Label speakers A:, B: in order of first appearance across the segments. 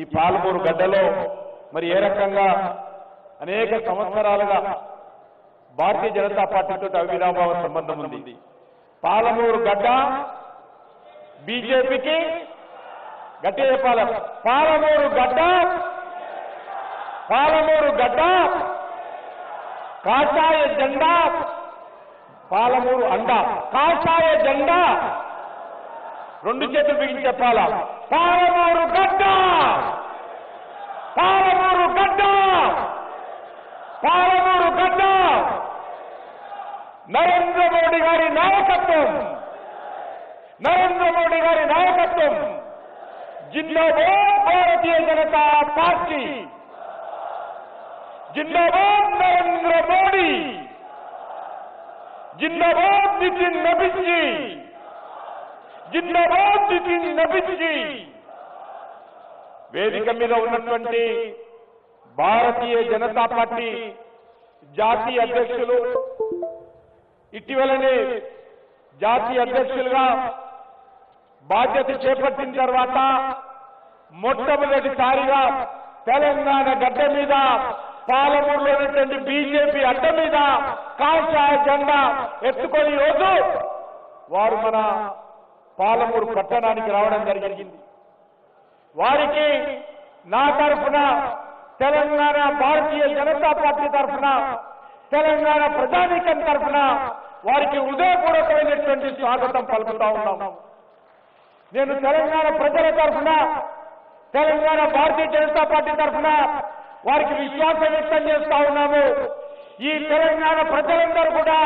A: ఈ పాలమూరు గడ్డలో మరి ఏ రకంగా అనేక సంవత్సరాలుగా భారతీయ జనతా పార్టీతో అవిరాభావ సంబంధం ఉంది? పాలమూరు గడ్డ బీజేపీకి గట్టి చెప్పాల. పాలమూరు గడ్డ పాలమూరు గడ్డ కాషాయ జెండా పాలమూరు అండ కాషాయ జెండా. రెండు చేతులు బిగించి చెప్పాలా? పాలమూరు గడ్డ! పాలమూరు గడ్డ! పాలమూరు గడ్డ! నరేంద్ర మోడీ గారి నాయకత్వం! నరేంద్ర మోడీ గారి నాయకత్వం! జిల్లాలో భారతీయ జనతా పార్టీ! జిల్లాలో నరేంద్ర మోడీ! జిల్లాలో నితిన్ నబిజీ జిందాబాద్ నితిన్ నబిజీ వేదిక మీద ఉన్నటువంటి భారతీయ జనతా పార్టీ జాతీయ అధ్యక్షులు ఇటీవలనే జాతీయ అధ్యక్షులుగా బాధ్యత చేపట్టిన తర్వాత మొట్టమొదటిసారిగా తెలంగాణ గడ్డ మీద పాలమూరులో ఉన్నటువంటి బీజేపీ అడ్డ మీద కాషాయ జెండా ఎత్తుకొని రోజు వారు మన పాలమూరు పట్టణానికి రావడం జరిగింది. వారికి నా తరఫున తెలంగాణ భారతీయ జనతా పార్టీ తరఫున తెలంగాణ ప్రజానీకం తరఫున వారికి హృదయపూర్వకమైనటువంటి స్వాగతం పలుకుతా ఉన్నాం నేను తెలంగాణ ప్రజల తరఫున తెలంగాణ భారతీయ జనతా పార్టీ తరఫున వారికి విశ్వాసం వ్యక్తం చేస్తా ఉన్నాము. ఈ తెలంగాణ ప్రజలందరూ కూడా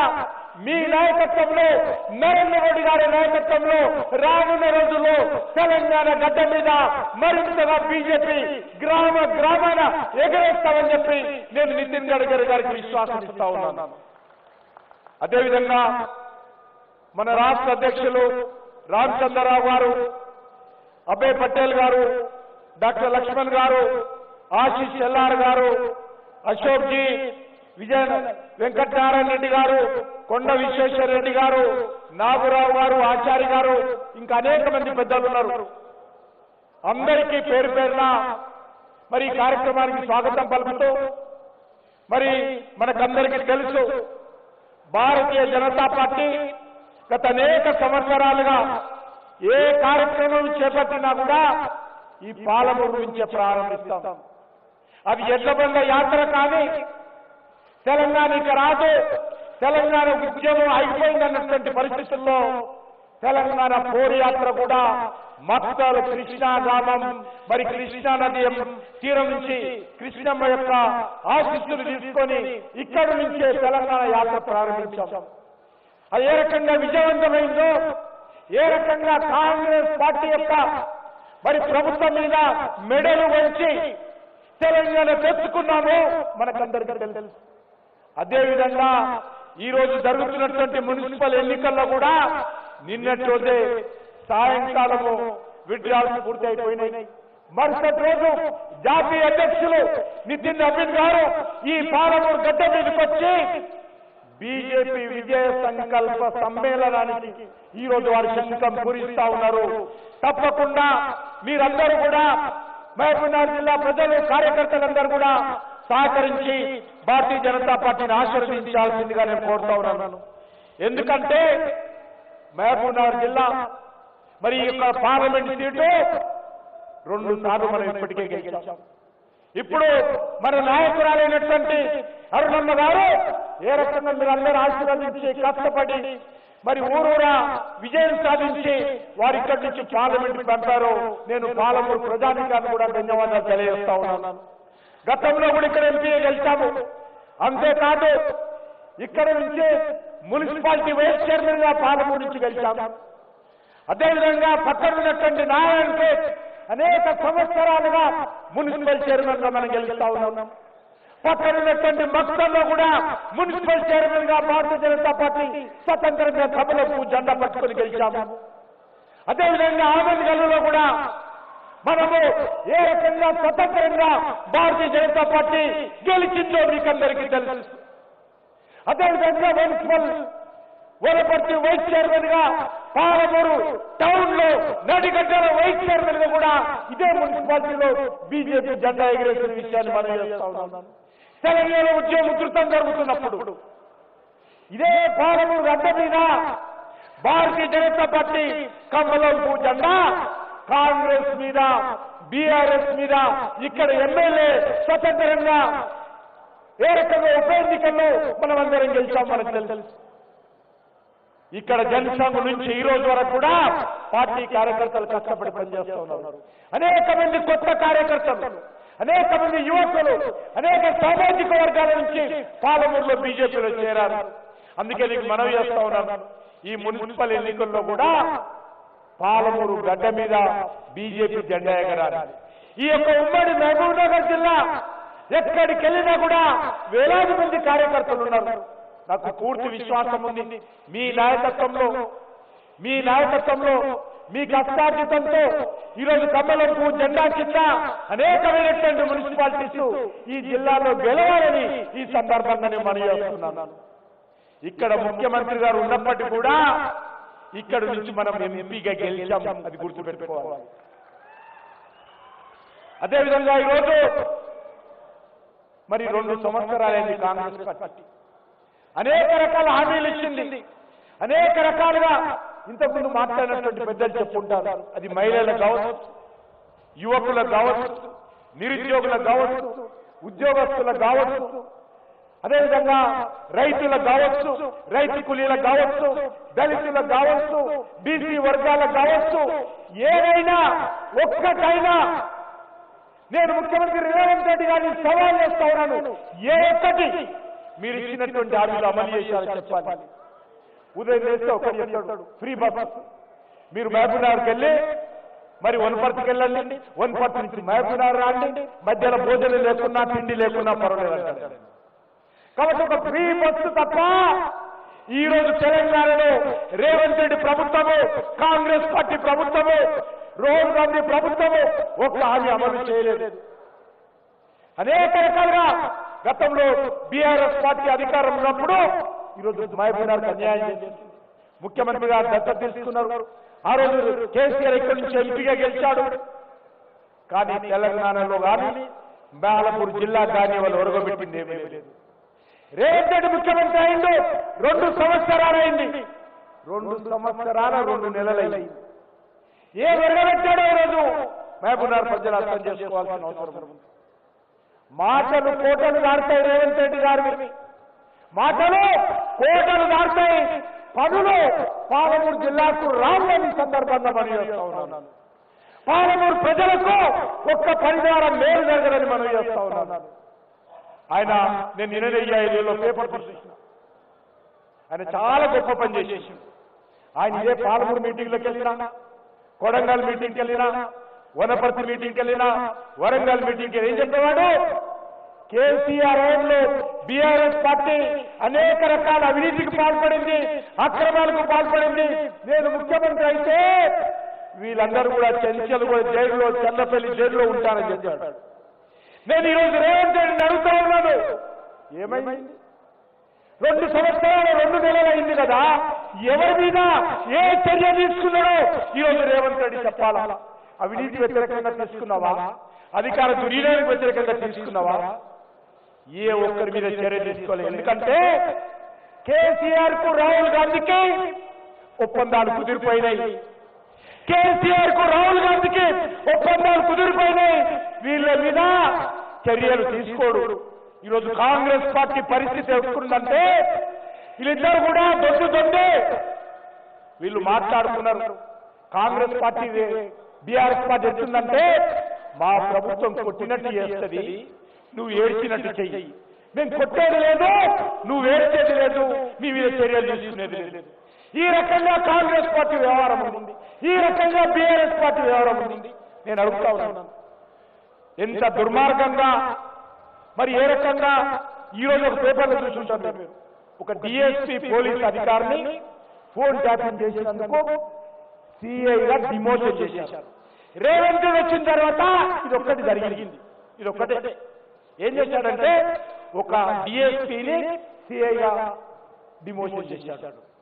A: మీ నాయకత్వంలో నరేంద్ర మోడీ గారి నాయకత్వంలో రానున్న రోజుల్లో తెలంగాణ గడ్డ మీద మరింతగా బీజేపీ గ్రామ గ్రామాన ఎగరేస్తామని చెప్పి నేను నితిన్ గడ్కరీ గారికి విశ్వాసం ఇస్తా ఉన్నాను. అదేవిధంగా మన రాష్ట్ర అధ్యక్షులు రామచంద్రరావు గారు అభయ్ పటేల్ గారు డాక్టర్ లక్ష్మణ్ గారు ఆశీష్ ఎల్లార్ గారు అశోక్ జీ విజయ వెంకటనారాయణ రెడ్డి గారు కొండ విశ్వేశ్వర రెడ్డి గారు నాగురావు గారు ఆచార్య గారు ఇంకా అనేక మంది పెద్దలు ఉన్నారు. అందరికీ పేరు పేరున మరి ఈ కార్యక్రమానికి స్వాగతం పలుకుతూ మరి మనకందరికీ తెలుసు భారతీయ జనతా పార్టీ గత అనేక సంవత్సరాలుగా ఏ కార్యక్రమం చేపట్టినా కూడా ఈ పాలమూరు నుంచే ప్రారంభిస్తాం. అది ఎడ్లబండ యాత్ర కానీ తెలంగాణ ఇక రాదు. తెలంగాణ ఉద్యమం అయిపోయిందన్నటువంటి పరిస్థితుల్లో తెలంగాణ పోరు యాత్ర కూడా మక్తలు కృష్ణా మరి కృష్ణా నది తీరం నుంచి కృష్ణమ్మ యొక్క ఆశిస్సులు తీసుకొని ఇక్కడి నుంచే తెలంగాణ యాత్ర ప్రారంభించాం. అది ఏ రకంగా విజయవంతమైందో ఏ రకంగా కాంగ్రెస్ పార్టీ యొక్క మరి ప్రభుత్వం మీద మెడలు వంచి తెలంగాణ తెచ్చుకున్నామో మనకందరికీ తెలుసు. అదేవిధంగా ఈ రోజు జరుగుతున్నటువంటి మున్సిపల్ ఎన్నికల్లో కూడా నిన్నటి రోజే సాయంకాలము విడ్రాల్స్ పూర్తి అయిపోయినాయి మరుసటి రోజు జాతీయ అధ్యక్షులు నితిన్ నవీన్ గారు ఈ పాలమూరు గడ్డ మీదకి వచ్చి బీజేపీ విజయ సంకల్ప సమ్మేళనానికి ఈ రోజు వారు శంకం పూరిస్తా ఉన్నారు. తప్పకుండా మీరందరూ కూడా మహబూబ్నగర్ జిల్లా ప్రజలు కార్యకర్తలందరూ కూడా సహకరించి భారతీయ జనతా పార్టీని ఆశీర్వదించాల్సిందిగా నేను కోరుతా ఉన్నాను. ఎందుకంటే మహబూబ్నగర్ జిల్లా మరి ఈ యొక్క పార్లమెంట్ సీటు రెండు సార్లు మనం ఇప్పటికే గెలిచాం. ఇప్పుడు మన నాయకురాలైనటువంటి అరుణమ్మ గారు ఏ రకంగా మీరు అందరూ ఆశీర్వదించి కష్టపడి మరి ఊరూరా విజయం సాధించి వారి ఇక్కడి నుంచి పార్లమెంట్ పంపారు నేను పాలమూరు ప్రజానికాన్ని కూడా ధన్యవాదాలు తెలియజేస్తా ఉన్నాను. గతంలో కూడా ఇక్కడ ఎంపీ గెలిచాము. అంతేకాదు ఇక్కడ నుంచి మున్సిపాలిటీ వైస్ చైర్మన్గా పాలమూరు నుంచి గెలిచాము. అదేవిధంగా పక్కన ఉన్నటువంటి నారాయణకి అనేక సంవత్సరాలుగా మున్సిపల్ చైర్మన్గా మనం గెలుస్తా ఉన్నాం. పక్కన ఉన్నటువంటి మక్తంలో కూడా మున్సిపల్ చైర్మన్గా భారతీయ జనతా పార్టీ స్వతంత్రంగా సభలకు జెండా పట్టుకొని గెలిచాము. అదేవిధంగా ఆమె గల్లులో కూడా మనము ఏ రకంగా స్వతంత్రంగా భారతీయ జనతా పార్టీ గెలిచిందో మీకందరికీ తెలుసు. అదేవిధంగా మున్సిపల్ వనపర్తి వైస్ చైర్మన్గా పాలమూరు టౌన్లో నడిగడ్డల వైస్ చైర్మన్గా కూడా ఇదే మున్సిపాలిటీలో బీజేపీ జెండా ఎగిరేసిన విషయాన్ని మనం చేస్తా ఉన్నాం. తెలంగాణ ఉద్యమం ఉధృతం జరుగుతున్నప్పుడు ఇదే పాలమూరు గడ్డ మీద భారతీయ జనతా పార్టీ కమలంపు జెండా కాంగ్రెస్ మీద బీఆర్ఎస్ మీద ఇక్కడ ఎమ్మెల్యే స్వతంత్రంగా ఏ రకంగా ఉప ఎన్నికల్లో మనం అందరం గెలిచాం మనకు తెలుసు. ఇక్కడ జనసంఘ నుంచి ఈ రోజు వరకు కూడా పార్టీ కార్యకర్తలు కష్టపడి పనిచేస్తూ ఉన్నారు. అనేక మంది కొత్త కార్యకర్తలు అనేక మంది యువకులు అనేక సామాజిక వర్గాల నుంచి పాలమూరులో బీజేపీలో చేరారు. అందుకే నీకు మనవి చేస్తా ఉన్నాను. ఈ మున్సిపల్ ఎన్నికల్లో కూడా పాలమూరు గడ్డ మీద బీజేపీ జెండా ఎగరాలి. ఈ యొక్క ఉమ్మడి మహబూబ్నగర్ జిల్లా ఎక్కడికి వెళ్ళినా కూడా వేలాది మంది కార్యకర్తలు ఉన్నారు. నాకు పూర్తి విశ్వాసం ఉంది. మీ నాయకత్వంలో మీ నాయకత్వంలో మీ కష్టార్జితంతో ఈరోజు కమలంపు జెండా కింద అనేకమైనటువంటి మున్సిపాలిటీస్ ఈ జిల్లాలో గెలవాలని ఈ సందర్భంగా నేను మనవి చేస్తున్నాను. ఇక్కడ ముఖ్యమంత్రి గారు ఉన్నప్పటికీ కూడా ఇక్కడ నుంచి మనం ఎంపీగా గెలిచాం అది గుర్తుపెట్టుకోవాలి. అదేవిధంగా ఈరోజు మరి రెండు సంవత్సరాలైంది కాంగ్రెస్ పార్టీ. అనేక రకాల హామీలు ఇచ్చింది. అనేక రకాలుగా ఇంతకుముందు మాట్లాడినటువంటి పెద్దలు చెప్పుంటారు. అది మహిళలకు కావచ్చు యువకులకు కావచ్చు నిరుద్యోగులకు కావచ్చు ఉద్యోగస్తులకు కావచ్చు అదేవిధంగా రైతులకు కావచ్చు రైతు కూలీలకు కావచ్చు దళితులకు కావచ్చు బీసీ వర్గాలకు కావచ్చు ఏదైనా ఒక్కటైనా నేను ముఖ్యమంత్రి రేవంత్ రెడ్డి గారిని సవాల్ చేస్తా ఉన్నాను. ఏ ఒక్కటి మీరు ఇచ్చినటువంటి హామీలు అమలు చేశారని చెప్పాలి. ఉదయం చేస్తే ఒకటి చెప్తాడు. ఫ్రీ బస్ మీరు మహబూబ్నగర్కి వెళ్ళి మరి వనపర్తికి వెళ్ళండి. వనపర్తి నుంచి మహబూబ్నగర్ రాండి. మధ్యలో భోజనం లేకున్నా తిండి లేకున్నా పర్వాలేదు కాబట్టి ఒక ఫ్రీ బస్సు తప్ప ఈ రోజు తెలంగాణలో రేవంత్ రెడ్డి ప్రభుత్వము కాంగ్రెస్ పార్టీ ప్రభుత్వము రోహన్ గాంధీ ప్రభుత్వము ఒక హామీ అమలు చేయలేదు. అనేక రకాలుగా గతంలో బీఆర్ఎస్ పార్టీ అధికారం ఉన్నప్పుడు ఈరోజు మహబూబ్నగర్ అన్యాయం చేసింది ముఖ్యమంత్రి గారు దత్తత తీసుకున్నారు. ఆ రోజు కేసీఆర్ ఇక్కడి నుంచి ఎంపీగా గెలిచాడు. కానీ తెలంగాణలో కానీ బాలపూర్ జిల్లా కానీ వాళ్ళు ఒరగబెట్టింది ఏమీ లేదు. రేవంత్ రెడ్డి ముఖ్యమంత్రి అయిండు. రెండు సంవత్సరాలైంది రెండు సంవత్సరాల రెండు నెలలైంది ఏ ఒరగబెట్టాడో ఈరోజు? మహబూబ్నగర్ ప్రజలు అర్థం చేసుకోవాల్సిన అవసరం మాటలు కోటలు దాడతాయి రేవంత్ రెడ్డి గారివి. మాటలు కోటలు దాడతాయి పనులు పాలమూరు జిల్లాకు రావాలని సందర్భంగా మనం చేస్తా ఉన్నాను. పాలమూరు ప్రజలకు ఒక్క పరిహారం మేలు జరగదని మనం చేస్తా ఉన్నాను. ఆయన నేను నిన్న ఐదులో పేపర్ చూసిన ఆయన చాలా గొప్ప పని చేసేసి ఆయన ఇదే పాలమూరు మీటింగ్లోకి వెళ్ళినా కొడంగల్ మీటింగ్కి వెళ్ళినా వనపర్తి మీటింగ్కి వెళ్ళినా వరంగల్ మీటింగ్కి ఏం చెప్పేవాడు? కేసీఆర్ హయాంలో బీఆర్ఎస్ పార్టీ అనేక రకాల అవినీతికి పాల్పడింది అక్రమాలకు పాల్పడింది. నేను ముఖ్యమంత్రి అయితే వీళ్ళందరూ కూడా చెంచలు కూడా జైల్లో చల్లపల్లి జైల్లో ఉంటారని చెప్పాడు. నేను ఈరోజు రేవంత్ రెడ్డిని అడుగుతా ఉన్నాను. ఏమైంది? రెండు సంవత్సరాలు రెండు నెలలు అయింది కదా. ఎవరి మీద ఏ చర్య తీసుకున్నాడో ఈరోజు రేవంత్ రెడ్డి చెప్పాలా? అవినీతి వ్యతిరేకంగా తీసుకున్నావా? అధికార దుర్వినియోగం వ్యతిరేకంగా తీసుకున్నావా? ఏ ఒక్కరి మీద చర్య తీసుకోలేదు ఎందుకంటే కేసీఆర్కు రాహుల్ గాంధీకి ఒప్పందాలు కుదిరిపోయినాయి. కేసీఆర్కు రాహుల్ గాంధీకి ఒప్పందాలు కుదిరిపోయినాయి. వీళ్ళ మీద చర్యలు తీసుకోడు. ఈరోజు కాంగ్రెస్ పార్టీ పరిస్థితి ఎదుర్కొందంటే వీళ్ళిద్దరు కూడా దొడ్డు దొడ్డే వీళ్ళు మాట్లాడుతున్నారు. కాంగ్రెస్ పార్టీ బీఆర్ఎస్ పార్టీ ఎత్తుందంటే మా ప్రభుత్వం కొట్టినట్టు చేస్తుంది నువ్వు ఏడ్చినట్టు చెయ్యి. మేము కొట్టేది లేదు నువ్వు ఏడ్చేది లేదు మీ మీద చర్యలు తీసుకునేది లేదు. ఈ రకంగా కాంగ్రెస్ పార్టీ వ్యవహారం ఉంది. ఈ రకంగా బీఆర్ఎస్ పార్టీ వ్యవహారం ఉంది. నేను అడుగుతా ఉన్నాను. ఎంత దుర్మార్గంగా మరి ఏ రకంగా ఈ ఒక పేపర్లో చూసుంటారు మీరు? ఒక డిఎస్పీ పోలీస్ అధికారిని ఫోన్ ట్యాపింగ్ చేసినందుకు సిఐగా డిమోషన్ చేశారు. రేవంత్ వచ్చిన తర్వాత ఇది ఒక్కటి జరిగింది. ఇది ఒక్కటే ఏం చేశాడంటే ఒక డిఎస్పీని సిఐగా డిమోషన్ చేశాడు.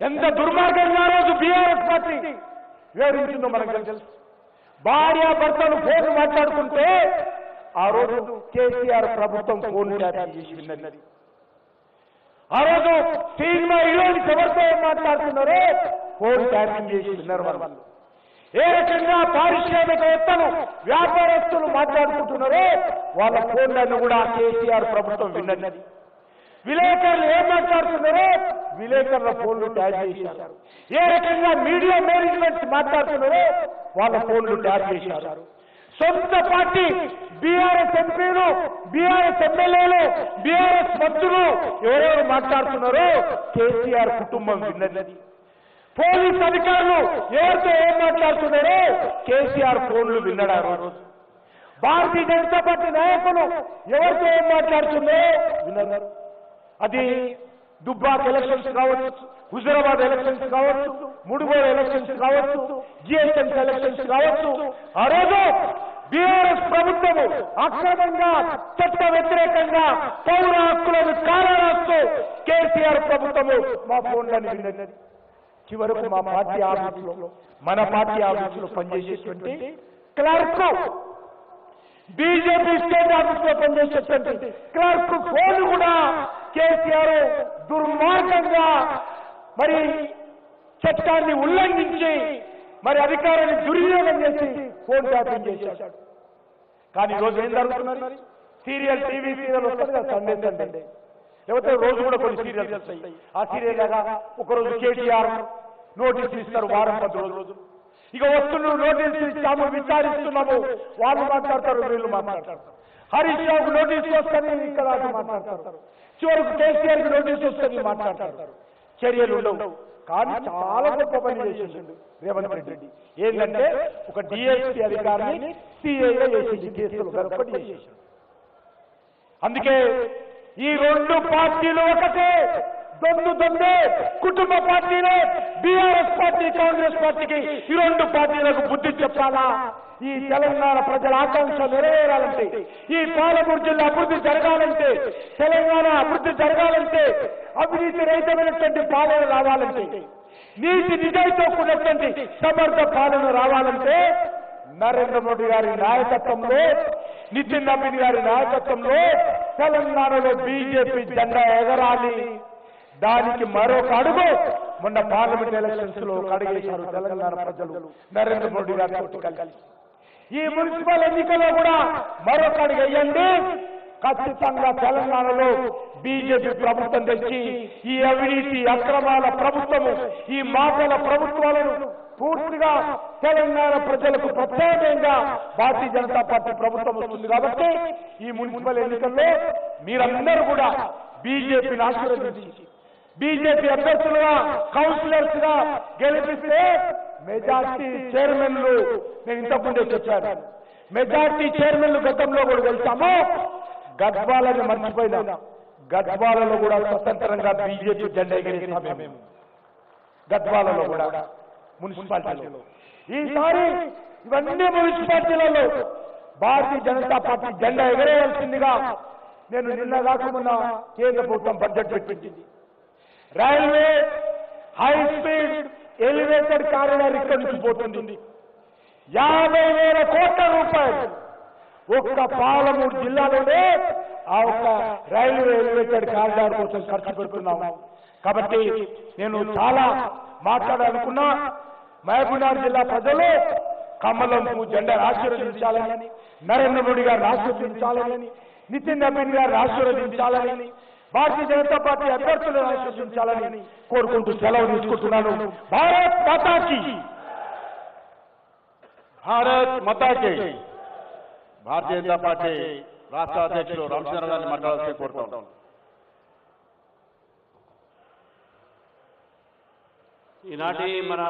A: ఎంత దుర్మార్గంగా ఆ రోజు బీఆర్ఎస్ పార్టీ వివరించిందో మనకు తెలుసు. భార్య భర్తలు ఫోన్ మాట్లాడుకుంటే ఆ రోజు కేసీఆర్ ప్రభుత్వం ఫోన్ ట్యాప్ చేసి విన్నది. ఆ రోజు సినిమా హీరోయిన్స్ ఎవరితో మాట్లాడుతున్నారో ఫోన్ ట్యాపింగ్ చేసి విన్నారు వాళ్ళు. ఏ రకంగా పారిశ్రామికవేత్తలు వ్యాపారస్తులు మాట్లాడుకుంటున్నారో వాళ్ళ ఫోన్లను కూడా కేసీఆర్ ప్రభుత్వం విన్నది. విలేకరులు ఏం మాట్లాడుతున్నారో విలేకరుల ఫోన్లు ట్యాగ్ చేశారు. ఏ రకంగా మీడియా మేనేజ్మెంట్ మాట్లాడుతున్నారో వాళ్ళ ఫోన్లు ట్యాగ్ చేశారు. సొంత పార్టీ బీఆర్ఎస్ ఎంపీలు బీఆర్ఎస్ ఎమ్మెల్యేలు బీఆర్ఎస్ మంత్రులు ఎవరెవరు మాట్లాడుతున్నారో కేసీఆర్ కుటుంబం విన్నది. పోలీస్ అధికారులు ఎవరితో ఏం మాట్లాడుతున్నారో కేసీఆర్ ఫోన్లు విన్నడారు ఆ రోజు. భారతీయ జనతా పార్టీ నాయకులు ఎవరితో ఏం మాట్లాడుతున్నారో విన్నారు అది దుబ్బాక్ ఎలక్షన్స్ కావచ్చు హుజరాబాద్ ఎలక్షన్స్ కావచ్చు ముడుగోడు ఎలక్షన్స్ కావచ్చు జిఎస్ఎంసీ ఎలక్షన్స్ కావచ్చు. ఆ రోజు బీఆర్ఎస్ ప్రభుత్వము అక్రమంగా చట్ట వ్యతిరేకంగా పౌర హక్కులను కారణాస్తూ కేసీఆర్ ప్రభుత్వము మా ఫోన్లను విన్నది. చివరకు మా పార్టీ ఆఫీసులో మన పార్టీ ఆఫీసులో పనిచేసేటువంటి క్లర్క్ బీజేపీ స్టేట్ ఆఫీస్లో పనిచేసేటువంటి క్లర్క్ ఫోన్ కూడా కేసీఆర్ దుర్మార్గంగా మరి చట్టాన్ని ఉల్లంఘించి మరి అధికారాన్ని దుర్వినియోగం చేసి ఫోన్ ట్యాపింగ్ చేశాడు. కానీ ఈరోజు రోజు ఏం జరుగుతున్నారు సీరియల్ టీవీ సీరియల్ వస్తుంది కదా సండే సండే. లేకపోతే రోజు కూడా కొన్ని సీరియల్స్ వస్తాయి. ఆ సీరియల్ లాగా ఒకరోజు కేటీఆర్ నోటీసులు ఇస్తారు వారం పది రోజులు. ఇక వస్తున్నారు నోటీసులు ఇచ్చాము విచారిస్తున్నాము. వాళ్ళు మాట్లాడతారు వీళ్ళు మాట్లాడతారు. హరీష్ రావుకు నోటీసు వస్తుంది ఇక్కడ మాట్లాడతారు. చివరికి కేసీఆర్కి నోటీసు వస్తుంది మాట్లాడతారు. చర్యలు ఉండవు. కానీ చాలా గొప్ప పని చేసిండు రేవంత్ రెడ్డి. ఏంటంటే ఒక డిఎస్పీ అధికారిని సిఐగా చేసింది కేసులు గొప్పటి చేసేసాడు అందుకే ఈ రెండు పార్టీలు ఒకటే. దొందు దొందే కుటుంబ పార్టీలే. బీఆర్ఎస్ పార్టీ కాంగ్రెస్ పార్టీకి ఈ రెండు పార్టీలకు బుద్ధి చెప్పాలా? ఈ తెలంగాణ ప్రజల ఆకాంక్ష నెరవేరాలంటే ఈ పాలమూరు జిల్లా అభివృద్ధి జరగాలంటే తెలంగాణ అభివృద్ధి జరగాలంటే అవినీతి రహితమైనటువంటి పాలన రావాలంటే నీతి నిజాయితో కూడినటువంటి సమర్థ పాలన రావాలంటే నరేంద్ర మోడీ గారి నాయకత్వంలో నితిన్ నవీన్ గారి నాయకత్వంలో తెలంగాణలో బీజేపీ జెండా ఎగరాలి. దానికి మరొక అడుగు మొన్న పార్లమెంట్ ఎలక్షన్స్లో కడిగేశారు తెలంగాణ ప్రజలు. నరేంద్ర మోడీ గారితో కలిసి. ఈ మున్సిపల్ ఎన్నికల్లో కూడా మరొక అడుగు వేయండి ఖచ్చితంగా తెలంగాణలో బీజేపీ ప్రభుత్వం తెచ్చి ఈ అవినీతి అక్రమాల ప్రభుత్వము ఈ మాటల ప్రభుత్వాలను పూర్తిగా తెలంగాణ ప్రజలకు ప్రత్యేకంగా భారతీయ జనతా పార్టీ ప్రభుత్వం వస్తుంది కాబట్టి ఈ మున్సిపల్ ఎన్నికల్లో మీరందరూ కూడా బీజేపీని ఆశీర్వదించి బీజేపీ అభ్యర్థులుగా కౌన్సిలర్స్గా గెలిపిస్తే మెజార్టీ చైర్మన్లు నేను ఇంతకుముందే చెప్పాను. మెజార్టీ చైర్మన్లు గతంలో కూడా గెలిచాము. గద్వాలని మర్చిపోయినా. గద్వాలలో కూడా స్వతంత్రంగా బీజేపీ జెండా ఎగిరేసాం మేము. గద్వాలలో కూడా మున్సిపాలిటీలో. ఈసారి ఇవన్నీ మున్సిపాలిటీలలో భారతీయ జనతా పార్టీ జెండా ఎగరేయాల్సిందిగా నేను నిన్న కాకుండా కేంద్ర ప్రభుత్వం బడ్జెట్ పెట్టింది. Railway high speed elevated corridor ఇక్కడి నుంచి పోతుంది. యాభై వేల కోట్ల రూపాయలు ఒక్క పాలమూరు జిల్లాలోనే ఆ ఒక్క రైల్వే ఎలివేటెడ్ కారిడార్ కోసం ఖర్చు పెడుతున్నాము కాబట్టి నేను చాలా మాట్లాడాలనుకున్నా మహబూబ్నగర్ జిల్లా ప్రజలు కమలంపు జెండా ఆశీర్వదించాలని నరేంద్ర మోడీ గారిని ఆశీర్వదించాలని నితిన్ నవీన్ గారిని ఆశీర్వదించాలని భారతీయ జనతా పార్టీ అభ్యర్థులను ఆశీర్వదించాలని కోరుకుంటూ సెలవు తీసుకుంటున్నాను. భారత్ మాతాకి.
B: భారత్ మతాకి. భారతీయ జనతా పార్టీ రాష్ట్ర అధ్యక్షులు రామచంద్ర గారిని మాట్లాడాల్సి కోరుతాం.
C: ఈనాటి మన